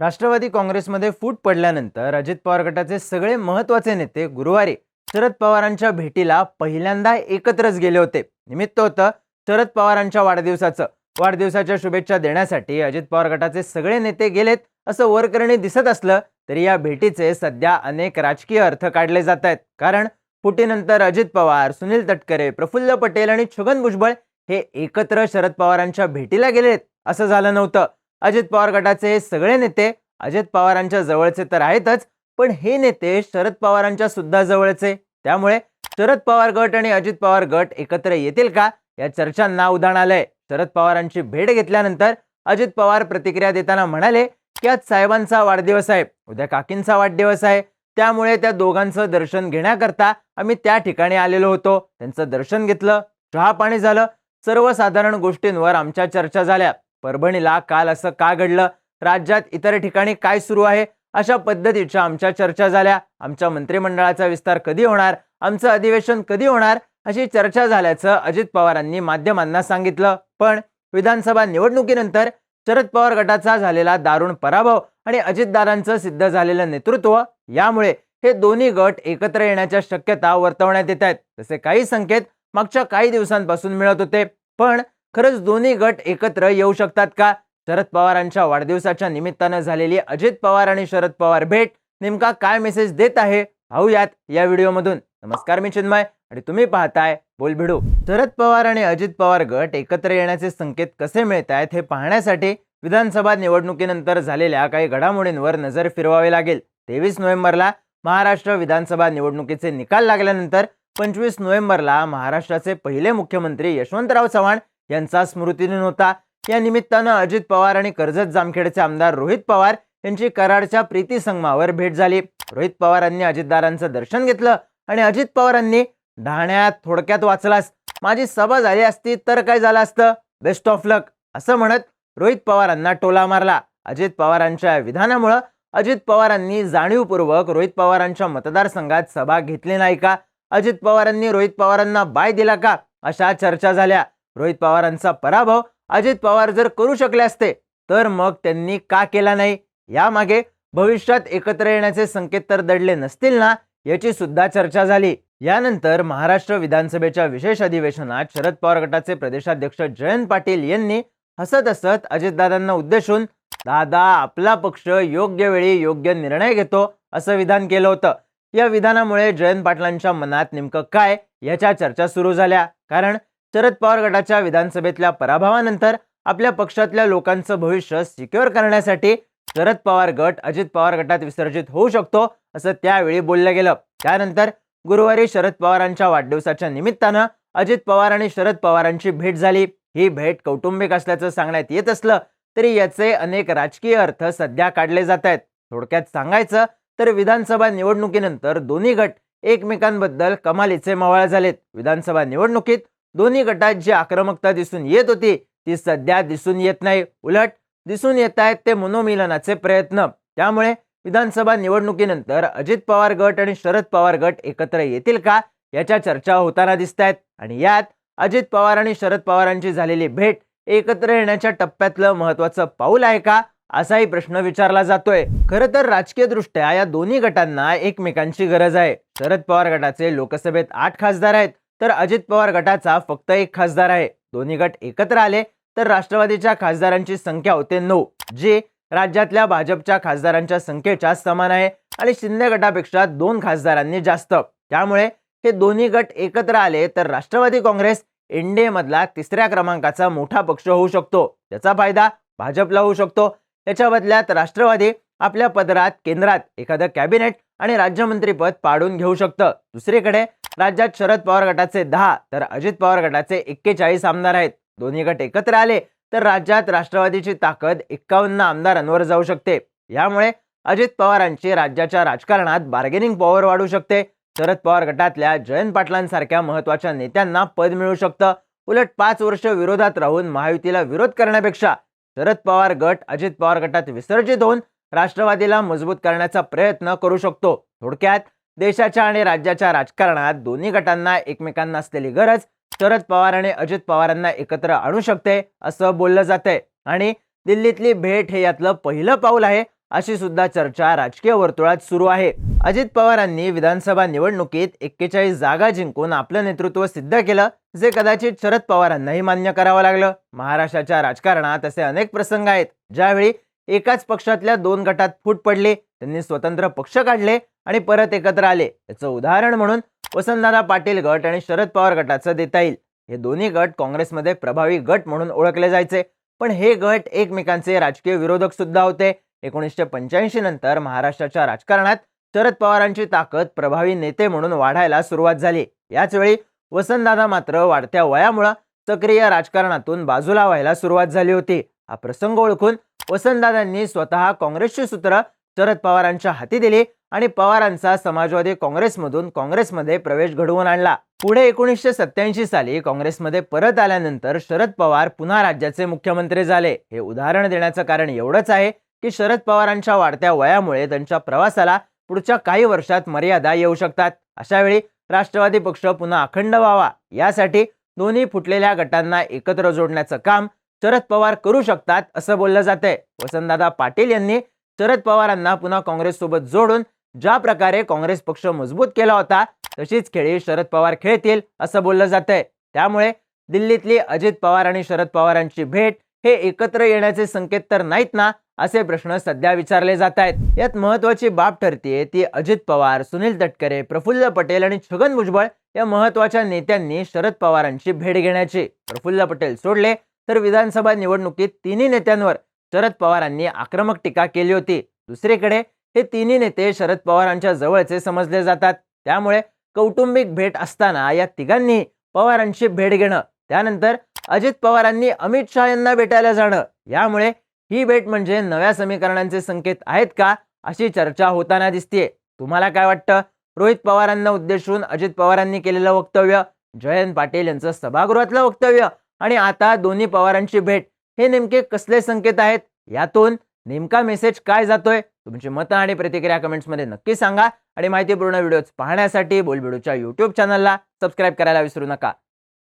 राष्ट्रवादी काँग्रेसमध्ये फूट पडल्यानंतर अजित पवार गटाचे सगळे महत्त्वाचे नेते गुरुवारी शरद पवारांच्या भेटीला पहिल्यांदा एकत्रच गेले होते. निमित्त होतं शरद पवारांच्या वाढदिवसाचं. वाढदिवसाच्या शुभेच्छा देण्यासाठी अजित पवार गटाचे सगळे नेते गेलेत असं वरकरणी दिसत असलं तरी या भेटीचे सध्या अनेक राजकीय अर्थ काढले जात आहेत. कारण फुटीनंतर अजित पवार सुनील तटकरे प्रफुल्ल पटेल आणि छगन भुजबळ हे एकत्र शरद पवारांच्या भेटीला गेलेत असं झालं नव्हतं. अजित पवार गटाचे हे सगळे नेते अजित पवारांच्या जवळचे तर आहेतच पण हे नेते शरद पवारांच्या सुद्धा जवळचे. त्यामुळे शरद पवार गट आणि अजित पवार गट एकत्र येतील का? या चर्चांना उदाहरण आलंय. शरद पवारांची भेट घेतल्यानंतर अजित पवार प्रतिक्रिया देताना म्हणाले की आज साहेबांचा वाढदिवस आहे. उद्या काकींचा वाढदिवस आहे. त्यामुळे त्या दोघांचं दर्शन घेण्याकरता आम्ही त्या ठिकाणी आलेलो होतो. त्यांचं दर्शन घेतलं. चहा पाणी झालं. सर्वसाधारण गोष्टींवर आमच्या चर्चा झाल्या. परभणीला काल असं का घडलं? राज्यात इतर ठिकाणी काय सुरू आहे? अशा पद्धतीच्या आमच्या चर्चा झाल्या. आमच्या मंत्रिमंडळाचा विस्तार कधी होणार? आमचं अधिवेशन कधी होणार? अशी चर्चा झाल्याचं अजित पवारांनी माध्यमांना सांगितलं. पण विधानसभा निवडणुकीनंतर शरद पवार गटाचा झालेला दारुण पराभव आणि अजितदादांचं सिद्ध झालेलं नेतृत्व यामुळे हे दोन्ही गट एकत्र येण्याच्या शक्यता वर्तवण्यात येत आहेत. तसे काही संकेत मागच्या काही दिवसांपासून मिळत होते. पण खरंच दोन्ही गट एकत्र येऊ शकतात का? शरद पवारांच्या वाढदिवसाच्या निमित्तानं झालेली अजित पवार आणि शरद पवार भेट नेमका काय मेसेज देत आहे? पाहूयात या व्हिडिओमधून. नमस्कार मी चिन्मय आणि तुम्ही पाहताय बोलभिडू शरद पवार आणि अजित पवार गट एकत्र येण्याचे संकेत कसे मिळत आहेत हे पाहण्यासाठी विधानसभा निवडणुकीनंतर झालेल्या काही घडामोडींवर नजर फिरवावी लागेल. तेवीस नोव्हेंबरला महाराष्ट्र विधानसभा निवडणुकीचे निकाल लागल्यानंतर पंचवीस नोव्हेंबरला महाराष्ट्राचे पहिले मुख्यमंत्री यशवंतराव चव्हाण यांचा स्मृतिदिन होता. या निमित्तानं अजित पवार आणि कर्जत जामखेडचे आमदार रोहित पवार यांची कराडच्या प्रीती संगमावर भेट झाली. रोहित पवारांनी अजितदारांचं दर्शन घेतलं आणि अजित पवारांनी ढाण्यात थोडक्यात वाचलास. माझी सभा झाली असती तर काय झालं असतं? बेस्ट ऑफ लक असं म्हणत रोहित पवारांना टोला मारला. अजित पवारांच्या विधानामुळं अजित पवारांनी जाणीवपूर्वक रोहित पवारांच्या मतदारसंघात सभा घेतली नाही का? अजित पवारांनी रोहित पवारांना बाय दिला का? अशा चर्चा झाल्या. रोहित पवारांचा पराभव अजित पवार जर करू शकले असते तर मग त्यांनी का केला नाही? यामागे भविष्यात एकत्र येण्याचे संकेत तर दडले नसतील ना याची सुद्धा चर्चा झाली. यानंतर महाराष्ट्र विधानसभेच्या विशेष अधिवेशनात शरद पवार गटाचे प्रदेशाध्यक्ष जयंत पाटील यांनी हसत हसत अजितदादांना उद्देशून दादा आपला पक्ष योग्य वेळी योग्य निर्णय घेतो असं विधान केलं होतं. या विधानामुळे जयंत पाटलांच्या मनात नेमकं काय? याच्या चर्चा सुरू झाल्या. कारण शरद पवार गटाच्या विधानसभेतल्या पराभवानंतर आपल्या पक्षातल्या लोकांचं भविष्य सिक्युअर करण्यासाठी शरद पवार गट अजित पवार गटात विसर्जित होऊ शकतो असं त्यावेळी बोललं गेलं. त्यानंतर गुरुवारी शरद पवारांच्या वाढदिवसाच्या निमित्तानं अजित पवार आणि शरद पवारांची भेट झाली. ही भेट कौटुंबिक असल्याचं सांगण्यात येत असलं तरी याचे अनेक राजकीय अर्थ सध्या काढले जात आहेत. थोडक्यात सांगायचं तर विधानसभा निवडणुकीनंतर दोन्ही गट एकमेकांबद्दल कमालीचे मवाळ झालेत. विधानसभा निवडणुकीत दोन्ही गटात जी आक्रमकता दिसून येत होती. ती सध्या दिसून येत नाही. उलट दिसून येत आहेत ते मनोमिलनाचे प्रयत्न. त्यामुळे विधानसभा निवडणुकीनंतर अजित पवार गट आणि शरद पवार गट एकत्र येतील का? याच्या चर्चा होताना दिसत आहेत. आणि यात अजित पवार आणि शरद पवारांची झालेली भेट एकत्र येण्याच्या टप्प्यातलं महत्वाचं पाऊल आहे का? असाही प्रश्न विचारला जातोय. खरं तर राजकीय दृष्ट्या या दोन्ही गटांना एकमेकांची गरज आहे. शरद पवार गटाचे लोकसभेत आठ खासदार आहेत. तर अजित पवार गटाचा फक्त एक खासदार आहे. दोन्ही गट एकत्र आले तर राष्ट्रवादीच्या खासदारांची संख्या होते नऊ जे राज्यातल्या भाजपच्या खासदारांच्या संख्येच्या समान आहे आणि शिंदे गटापेक्षा दोन खासदारांनी जास्त. त्यामुळे हे दोन्ही गट एकत्र आले तर राष्ट्रवादी काँग्रेस एनडीएमधला तिसऱ्या क्रमांकाचा मोठा पक्ष होऊ शकतो. त्याचा फायदा भाजपला होऊ शकतो. त्याच्या बदल्यात राष्ट्रवादी आपल्या पदरात केंद्रात एखादं कॅबिनेट आणि राज्यमंत्रीपद पाडून घेऊ शकतं. दुसरीकडे राज्यात शरद पवार गटाचे दहा तर अजित पवार गटाचे एक्केचाळीस आमदार आहेत. दोन्ही गट एकत्र आले तर राज्यात राष्ट्रवादीची ताकद एक्कावन्न आमदारांवर जाऊ शकते. यामुळे अजित पवारांची राज्याच्या राजकारणात बार्गेनिंग पॉवर वाढू शकते. शरद पवार गटातल्या जयंत पाटलांसारख्या महत्त्वाच्या नेत्यांना पद मिळू शकतं. उलट पाच वर्ष विरोधात राहून महायुतीला विरोध करण्यापेक्षा शरद पवार गट अजित पवार गटात विसर्जित होऊन राष्ट्रवादीला मजबूत करण्याचा प्रयत्न करू शकतो. थोडक्यात देशाच्या आणि राज्याच्या राजकारणात दोन्ही गटांना एकमेकांना असलेली गरज शरद पवार आणि अजित पवारांना एकत्र आणू शकते असं बोललं जातंय. आणि दिल्लीतली भेट हे यातलं पहिलं पाऊल आहे अशी सुद्धा चर्चा राजकीय वर्तुळात सुरू आहे. अजित पवारांनी विधानसभा निवडणुकीत एक्केचाळीस जागा जिंकून आपलं नेतृत्व सिद्ध केलं जे कदाचित शरद पवारांनाही मान्य करावं लागलं. महाराष्ट्राच्या राजकारणात असे अनेक प्रसंग आहेत ज्यावेळी एकाच पक्षातल्या दोन गटात फूट पडले त्यांनी स्वतंत्र पक्ष काढले आणि परत एकत्र आले. याचं उदाहरण म्हणून वसंतदादा पाटील गट आणि शरद पवार गटाचं देता येईल. हे दोन्ही गट काँग्रेसमध्ये प्रभावी गट म्हणून ओळखले जायचे. पण हे गट एकमेकांचे राजकीय विरोधक सुद्धा होते. एकोणीसशे पंच्याऐंशी नंतर महाराष्ट्राच्या राजकारणात शरद पवारांची ताकद प्रभावी नेते म्हणून वाढायला सुरुवात झाली. याच वेळी वसंतदादा मात्र वाढत्या वयामुळं सक्रिय राजकारणातून बाजूला व्हायला सुरुवात झाली होती. हा प्रसंग ओळखून वसंतदादांनी स्वतः काँग्रेसची सूत्र शरद पवारांच्या हाती दिली आणि पवारांचा समाजवादी काँग्रेसमधून काँग्रेसमध्ये प्रवेश घडवून आणला. पुढे एकोणीसशे सत्याऐंशी साली काँग्रेसमध्ये परत आल्यानंतर शरद पवार पुन्हा राज्याचे मुख्यमंत्री झाले. हे उदाहरण देण्याचं कारण एवढंच आहे की शरद पवारांच्या वाढत्या वयामुळे त्यांच्या प्रवासाला पुढच्या काही वर्षात मर्यादा येऊ शकतात. अशा वेळी राष्ट्रवादी पक्ष पुन्हा अखंड व्हावा. यासाठी दोन्ही फुटलेल्या गटांना एकत्र जोडण्याचं काम शरद पवार करू शकतात असं बोललं जातंय. वसंतदादा पाटील यांनी शरद पवारांना पुन्हा काँग्रेससोबत जोडून ज्या प्रकारे काँग्रेस पक्ष मजबूत केला होता तशीच खेळी शरद पवार खेळतील असं बोललं जातंय. त्यामुळे दिल्लीतली अजित पवार आणि शरद पवारांची भेट हे एकत्र येण्याचे संकेत तर नाहीत ना असे प्रश्न सध्या विचारले जात आहेत यात महत्वाची बाब ठरतीये ती अजित पवार सुनील तटकरे प्रफुल्ल पटेल आणि छगन भुजबळ या महत्त्वाच्या नेत्यांनी शरद पवारांची भेट घेण्याची. प्रफुल्ल पटेल सोडले तर विधानसभा निवडणुकीत तिन्ही नेत्यांवर शरद पवारांनी आक्रमक टीका केली होती. दुसरीकडे हे तिन्ही नेते शरद पवारांच्या जवळचे समजले जातात. त्यामुळे कौटुंबिक भेट असताना या तिघांनी पवारांची भेट घेणं त्यानंतर अजित पवारांनी अमित शहा यांना भेटायला जाणं यामुळे ही भेट म्हणजे नव्या समीकरणांचे संकेत आहेत का अशी चर्चा होताना दिसतेय. तुम्हाला काय वाटतं? रोहित पवारांना उद्देशून अजित पवारांनी केलेलं वक्तव्य जयंत पाटील यांचं सभागृहातलं वक्तव्य आणि आता दोन्ही पवारांची भेट. हे नेमके कसले संकेत आहेत? यातून नेमका मेसेज काय जातोय? तुमची मतं आणि प्रतिक्रिया कमेंट्समध्ये नक्की सांगा. आणि माहितीपूर्ण व्हिडिओज पाहण्यासाठी बोलबिडूच्या युट्यूब चॅनलला सबस्क्राईब करायला विसरू नका.